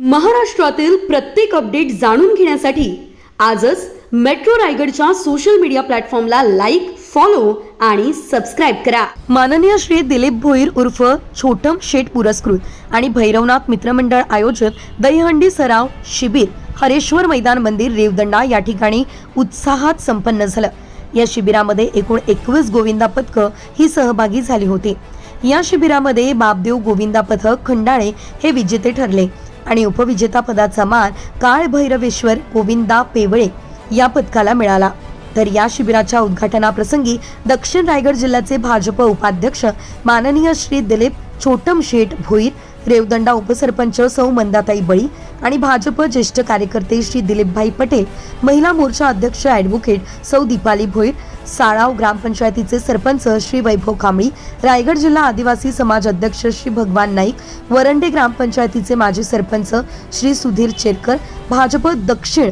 महाराष्ट्रातील प्रत्येक अपडेट जाणून घेण्यासाठी आजच मेट्रो रायगडच्या सोशल मीडिया प्लॅटफॉर्मला लाईक फॉलो आणि सबस्क्राईब करा. माननीय श्री दिलीप भोईर उर्फ छोटम शेठ पुरस्कृत आणि भैरवनाथ मित्रमंडळ आयोजित दहीहंडी सराव शिबिर हरेश्वर मैदान मंदिर रेवदंडा या ठिकाणी उत्साहात संपन्न झालं. या शिबिरामध्ये एकूण एकवीस गोविंदा पथकं ही सहभागी झाली होती. या शिबिरामध्ये बाबदेव गोविंदा पथक खंडाळे हे विजेते ठरले. आणि उपविजेता पदाचा मान काळ भैरवेश्वर गोविंदा पेवळे या पदकाला मिळाला. तर या शिबिराच्या उद्घाटनाप्रसंगी दक्षिण रायगड जिल्ह्याचे भाजप उपाध्यक्ष माननीय श्री दिलीप छोटम शेठ भोईर रेवदंडा उपसरपंच सौ मंदाताई बळी आणि भाजप ज्येष्ठ कार्यकर्ते श्री दिलीपभाई पटेल महिला मोर्चा अध्यक्ष ॲडव्होकेट सौ दीपाली भोईर साळाव ग्रामपंचायतीचे सरपंच श्री वैभव कांबळी रायगड जिल्हा आदिवासी समाज अध्यक्ष श्री भगवान नाईक वरंडे ग्रामपंचायतीचे माजी सरपंच श्री सुधीर चेरकर भाजप दक्षिण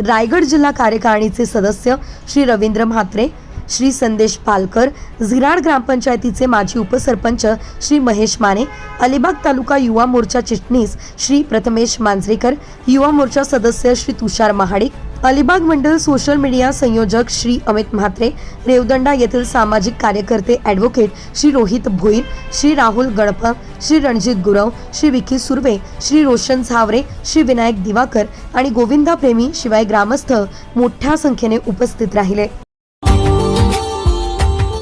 रायगड जिल्हा कार्यकारिणीचे सदस्य श्री रवींद्र म्हात्रे श्री संदेश पालकर झिराड ग्रामपंचायतीचे माजी उपसरपंच श्री महेश माने अलिबाग तालुका युवा मोर्चा चिटणीस श्री प्रथमेश मांजरेकर युवा मोर्चा सदस्य श्री तुषार महाडिक अलिबाग मंडल सोशल मीडिया संयोजक श्री अमित म्हात्रे रेवदंडा येथील सामाजिक कार्यकर्ते ॲडव्होकेट श्री रोहित भोईर श्री राहुल गणप श्री रणजित गुरव श्री विकी सुर्वे श्री रोशन झावरे श्री विनायक दिवाकर आणि गोविंदा प्रेमी शिवाय ग्रामस्थ मोठ्या संख्येने उपस्थित राहिले.